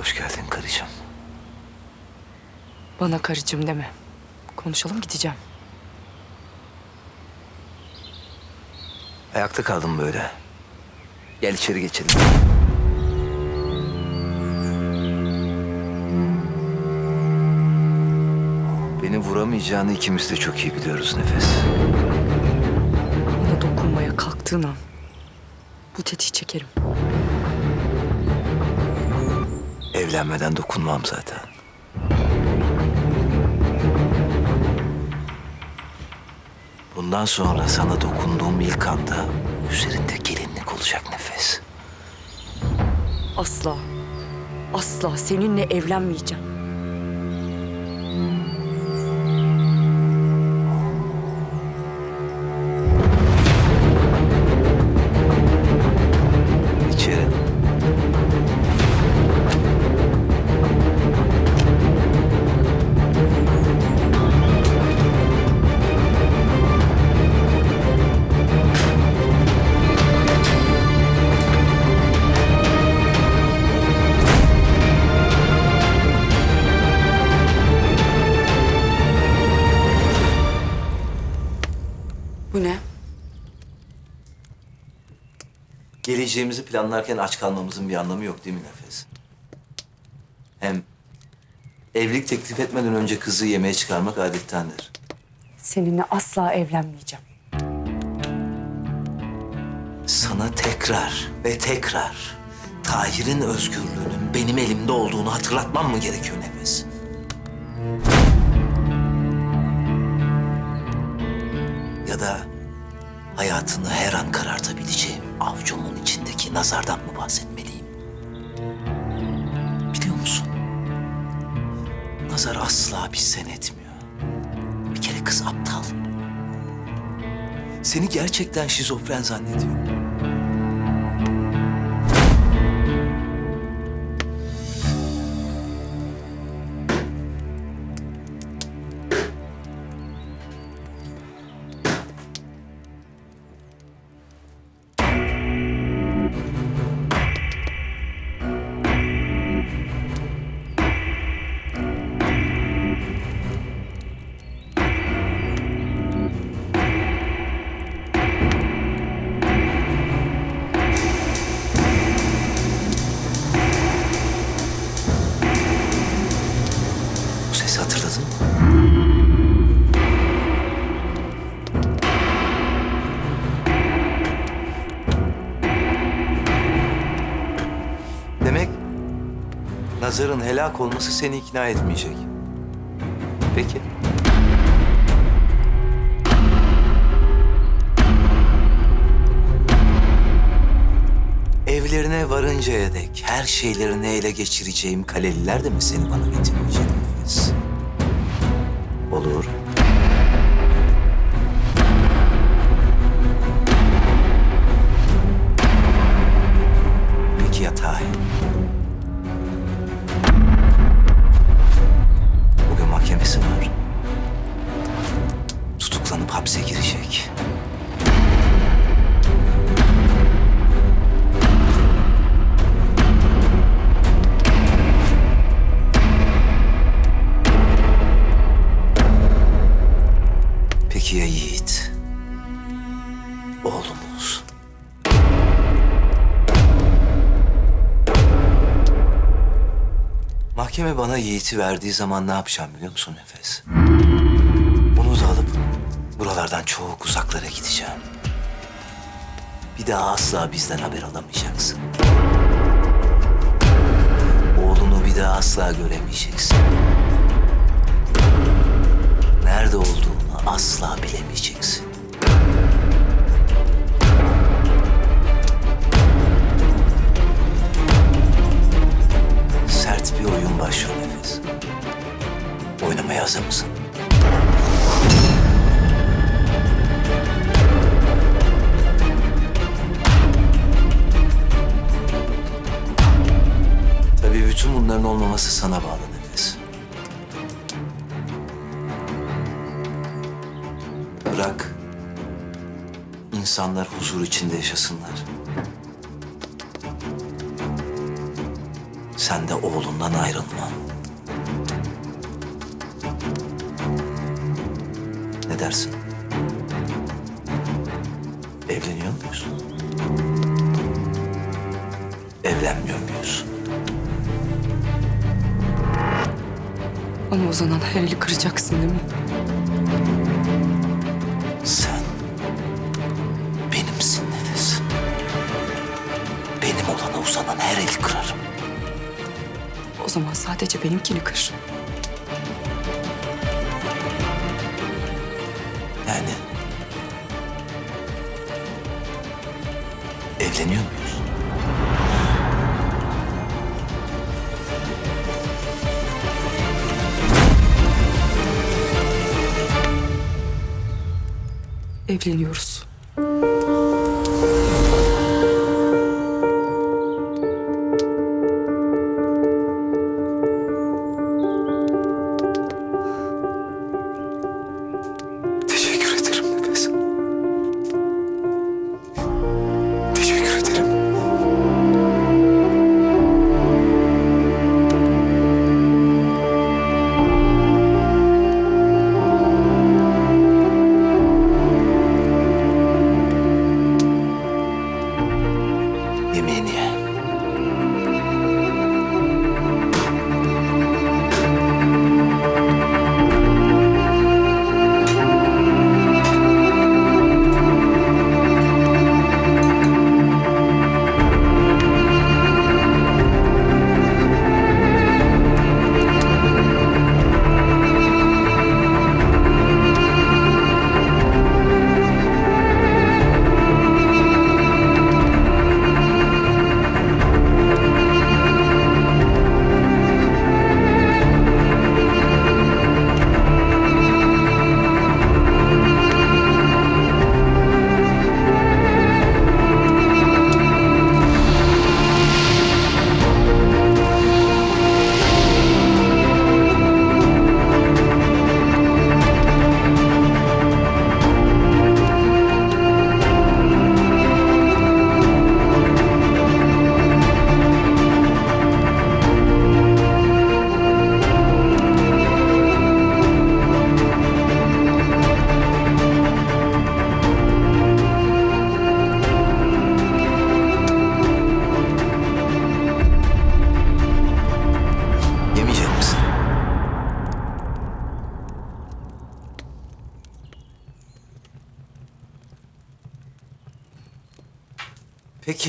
Hoş geldin karıcığım. Bana karıcığım deme. Konuşalım gideceğim. Ayakta kaldım böyle. Gel içeri geçelim. Beni vuramayacağını ikimiz de çok iyi biliyoruz Nefes. Bana dokunmaya kalktığın an bu tetiği çekerim. Evlenmeden dokunmam zaten. Bundan sonra sana dokunduğum ilk anda üzerinde gelinlik olacak Nefes. Asla, asla seninle evlenmeyeceğim. Geleceğimizi planlarken aç kalmamızın bir anlamı yok değil mi Nefes? Hem evlilik teklif etmeden önce kızı yemeğe çıkarmak adettendir. Seninle asla evlenmeyeceğim. Sana tekrar ve tekrar Tahir'in özgürlüğünün benim elimde olduğunu hatırlatmam mı gerekiyor Nefes? Ya da hayatını her an karartabileceğim avcumun içindeki nazardan mı bahsetmeliyim? Biliyor musun? Nazar asla bizden etmiyor. Bir kere kız aptal. Seni gerçekten şizofren zannediyor. Nazar'ın helak olması seni ikna etmeyecek. Peki. Evlerine varıncaya dek her şeylerini ele geçireceğim kaleliler de mi seni bana getirmeyecek Nefes? Olur. Mahkeme bana Yiğit'i verdiği zaman ne yapacağım biliyor musun Nefes? Onu da alıp buralardan çok uzaklara gideceğim. Bir daha asla bizden haber alamayacaksın. Oğlunu bir daha asla göremeyeceksin. Nerede olduğunu asla bilemeyeceksin. Oyun başlıyor Nefes. Oynamaya hazır mısın? Tabii bütün bunların olmaması sana bağlı Nefes. Bırak insanlar huzur içinde yaşasınlar. De oğlundan ayrılma. Ne dersin? Evleniyor muyuz? Evlenmiyor muyuz? Ama o zaman her eli kıracaksın değil mi? Sen benimsin nefes. Benim olana uzanan her eli kırarım. O zaman sadece benimkini kır. Yani evleniyor muyuz? Evleniyoruz.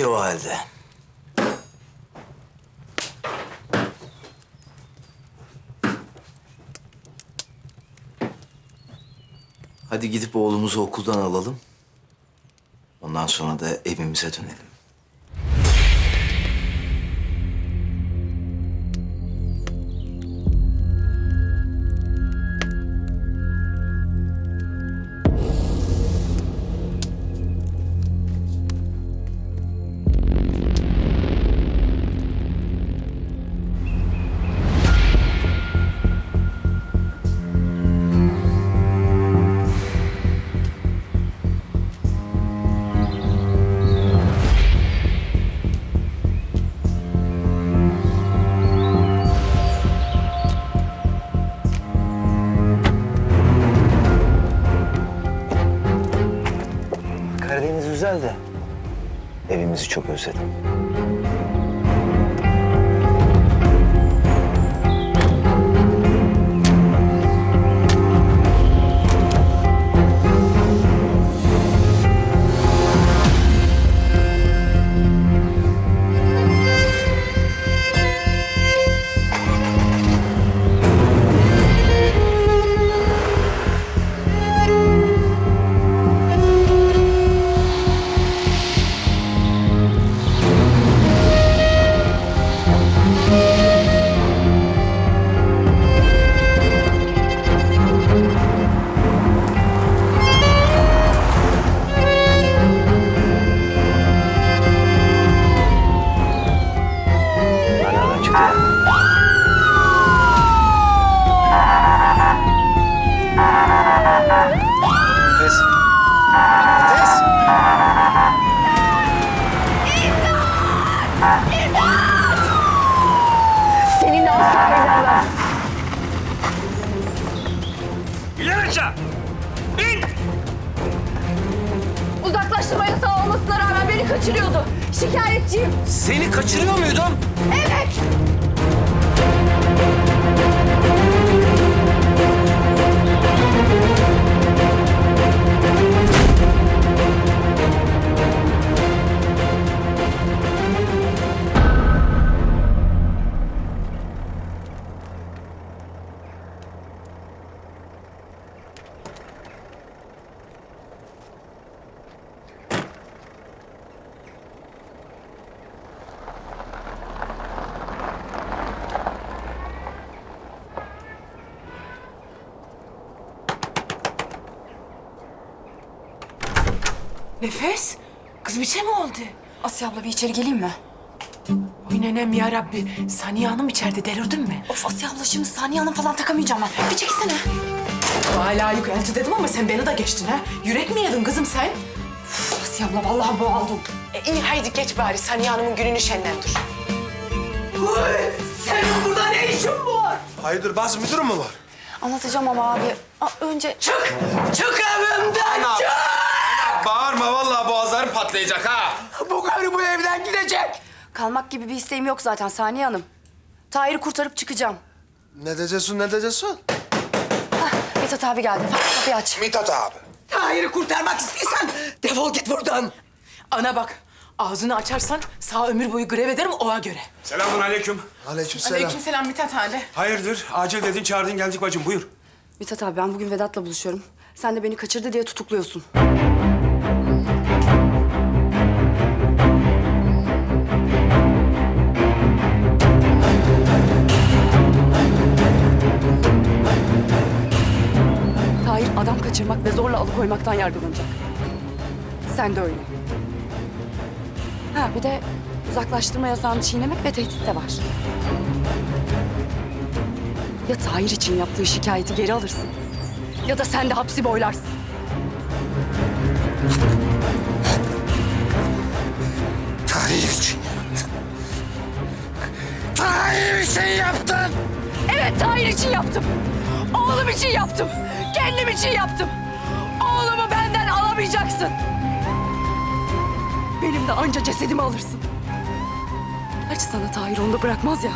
Peki o halde. Hadi gidip oğlumuzu okuldan alalım. Ondan sonra da evimize dönelim. Evimizi çok özledim. aşağı! İn! Uzaklaştırma yasağı olmasına rağmen beni kaçırıyordu. Şikayetçiyim. Seni kaçırıyor muydum? Evet. Nefes? Kız bir şey mi oldu? Asya abla bir içeri geleyim mi? Oy nenem ya Rabbi. Saniye Hanım içeride delirdin mi? Of Asya abla şimdi Saniye Hanım falan takamayacağım ben. Bir çekilsene. Hala yük elti dedim ama sen beni de geçtin ha. Yürek mi yedin kızım sen? Asya abla vallahi boğaldım. E, iyi haydi geç bari Saniye Hanım'ın gününü şenlendir. Uy, senin burada ne işin var? Hayırdır bazı müdürüm mü var? Anlatacağım ama abi. Aa, önce Çık! Çık evimden çık! Bağırma vallahi boğazlarım patlayacak ha. Bu karı bu evden gidecek. kalmak gibi bir isteğim yok zaten Saniye Hanım. Tahir'i kurtarıp çıkacağım. Ne diyeceksin ne diyeceksin? Hah, Mithat abi geldi. Fatih kapıyı aç. Mithat abi. Tahir'i kurtarmak istiyorsan defol git buradan. Ana bak, ağzını açarsan sağ ömür boyu grev ederim oğa göre. Selamun aleyküm. Aleykümselam. Aleykümselam Mithat hali. Hayırdır? Acil dedin, çağırdın geldik bacım. Buyur. Mithat abi ben bugün Vedat'la buluşuyorum. Sen de beni kaçırdı diye tutukluyorsun. Adam kaçırmak ve zorla alıkoymaktan yargılanacak. Sen de öyle. Ha bir de uzaklaştırma yasağını çiğnemek ve tehdit de var. Ya Tahir için yaptığı şikayeti geri alırsın. Ya da sen de hapsi boylarsın. Tahir için yaptın. Tahir için yaptın. Evet Tahir için yaptım. Oğlum için yaptım. İçin yaptım. Oğlumu benden alamayacaksın. Benim de anca cesedimi alırsın. Aç sana Tahir onu da bırakmaz ya.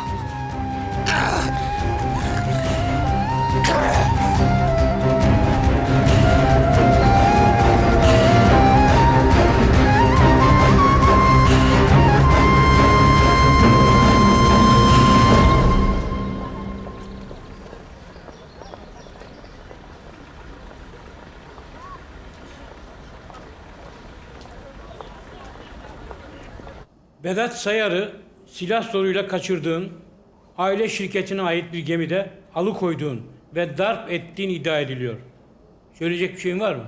Vedat Sayar'ı silah zoruyla kaçırdığın, aile şirketine ait bir gemide alıkoyduğun ve darp ettiğin iddia ediliyor. Söyleyecek bir şeyin var mı?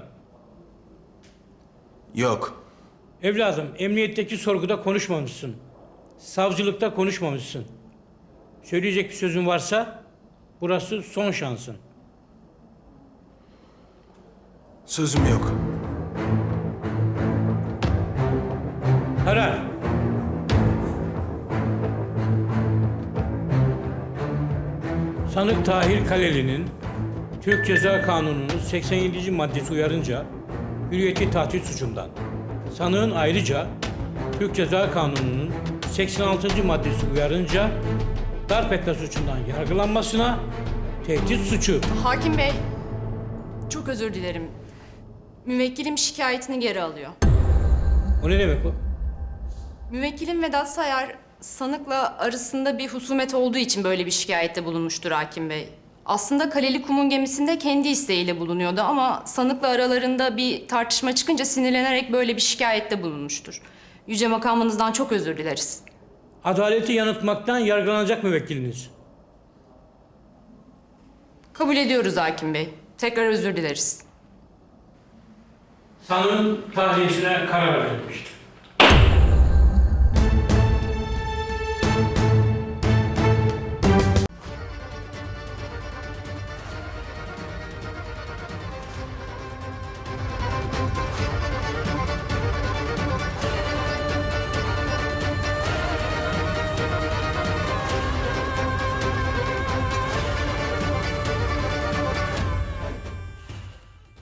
Yok. Evladım, emniyetteki sorguda konuşmamışsın. Savcılıkta konuşmamışsın. Söyleyecek bir sözün varsa burası son şansın. Sözüm yok. Karar. Sanık Tahir Kaleli'nin Türk Ceza Kanunu'nun 87. maddesi uyarınca hürriyeti tahdit suçundan. Sanığın ayrıca Türk Ceza Kanunu'nun 86. maddesi uyarınca darp etme suçundan yargılanmasına tehdit suçu Hakim Bey, çok özür dilerim. Müvekkilim şikayetini geri alıyor. O ne demek bu? Müvekkilim Vedat Sayar, sanıkla arasında bir husumet olduğu için böyle bir şikayette bulunmuştur Hakim Bey. Aslında Kaleli Kum'un gemisinde kendi isteğiyle bulunuyordu ama sanıkla aralarında bir tartışma çıkınca sinirlenerek böyle bir şikayette bulunmuştur. Yüce makamınızdan çok özür dileriz. Adaleti yanıltmaktan yargılanacak müvekkiliniz. Kabul ediyoruz Hakim Bey. Tekrar özür dileriz. Sanığın tahliyesine karar verilmiştir.